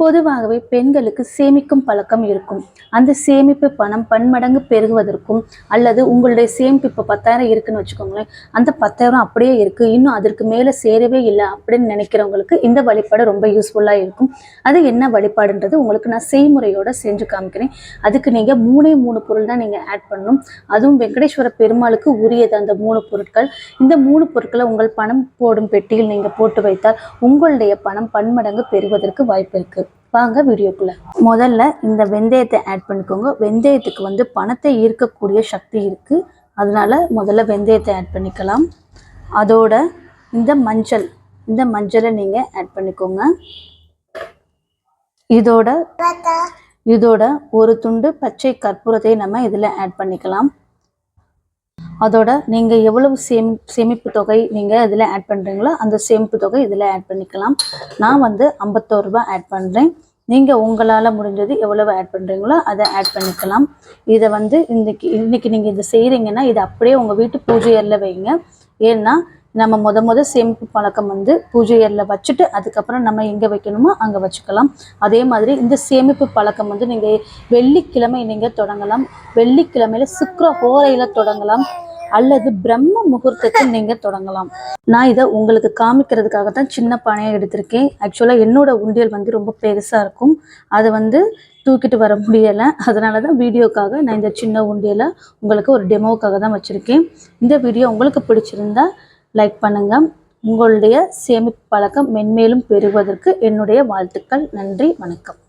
பொதுவாகவே பெண்களுக்கு சேமிக்கும் பழக்கம் இருக்கும். அந்த சேமிப்பு பணம் பன்மடங்கு பெருகுவதற்கும் அல்லது உங்களுடைய சேமிப்பு இப்போ பத்தாயிரம் இருக்குன்னு வச்சுக்கோங்களேன் அந்த பத்தாயிரம் அப்படியே இருக்கு. இன்னும் அதற்கு மேலே சேரவே இல்லை அப்படின்னு நினைக்கிறவங்களுக்கு இந்த வழிபாடு ரொம்ப யூஸ்ஃபுல்லாக இருக்கும். அது என்ன வழிபாடுன்றது உங்களுக்கு நான் செய்முறையோட செஞ்சு காமிக்கிறேன். அதுக்கு நீங்கள் மூணே மூணு பொருள் தான் நீங்கள் ஆட் பண்ணணும். அதுவும் வெங்கடேஸ்வர பெருமாளுக்கு உரியது அந்த மூணு பொருட்கள். இந்த மூணு பொருட்களை உங்கள் பணம் போடும் பெட்டியில் நீங்கள் போட்டு வைத்தால் உங்களுடைய பணம் பன்மடங்கு பெறுவதற்கு வாய்ப்பு இருக்கு. வாங்க வீடியோக்குள்ள. முதல்ல இந்த வெந்தயத்தை ஆட் பண்ணிக்கோங்க. வெந்தயத்துக்கு வந்து பணத்தை ஈர்க்கக்கூடிய சக்தி இருக்கு. அதனால முதல்ல வெந்தயத்தை ஆட் பண்ணிக்கலாம். அதோட இந்த மஞ்சள் இந்த மஞ்சளை நீங்க ஆட் பண்ணிக்கோங்க. இதோட இதோட ஒரு துண்டு பச்சை கற்பூரத்தை நம்ம இதில் ஆட் பண்ணிக்கலாம். அதோட நீங்கள் எவ்வளவு சேமி சேமிப்பு தொகை நீங்கள் இதில் ஆட் பண்ணுறீங்களோ அந்த சேமிப்பு தொகை இதில் ஆட் பண்ணிக்கலாம். நான் வந்து ஐம்பத்தோரு ரூபா ஆட் பண்ணுறேன் நீங்கள் உங்களால் முடிஞ்சது எவ்வளவு ஆட் பண்ணுறீங்களோ அதை ஆட் பண்ணிக்கலாம். இதை வந்து இன்னைக்கு இன்னைக்கு நீங்கள் இதை செய்கிறீங்கன்னா இதை அப்படியே உங்கள் வீட்டு பூஜை அறையில் வைங்க. ஏன்னா நம்ம முத முத சேமிப்பு பழக்கம் வந்து பூஜை அறையில் வச்சுட்டு அதுக்கப்புறம் நம்ம எங்கே வைக்கணுமோ அங்கே வச்சுக்கலாம். அதே மாதிரி இந்த சேமிப்பு பழக்கம் வந்து நீங்கள் வெள்ளிக்கிழமை நீங்கள் தொடங்கலாம். வெள்ளிக்கிழமையில சுக்கர ஹோரையில் தொடங்கலாம். அல்லது பிரம்ம முகூர்த்தத்தில் நீங்கள் தொடங்கலாம். நான் இதை உங்களுக்கு காமிக்கிறதுக்காக தான் சின்ன பானையை எடுத்திருக்கேன். ஆக்சுவலாக என்னோட உண்டியல் வந்து ரொம்ப பெருசாக இருக்கும். அதை வந்து தூக்கிட்டு வர முடியலை. அதனால தான் வீடியோக்காக நான் இந்த சின்ன உண்டியலை உங்களுக்கு ஒரு டெமோக்காக தான் வச்சுருக்கேன். இந்த வீடியோ உங்களுக்கு பிடிச்சிருந்தா லைக் பண்ணுங்கள் உங்களுடைய சேமிப்பு பழக்கம் மென்மேலும் பெறுவதற்கு என்னுடைய வாழ்த்துக்கள். நன்றி வணக்கம்.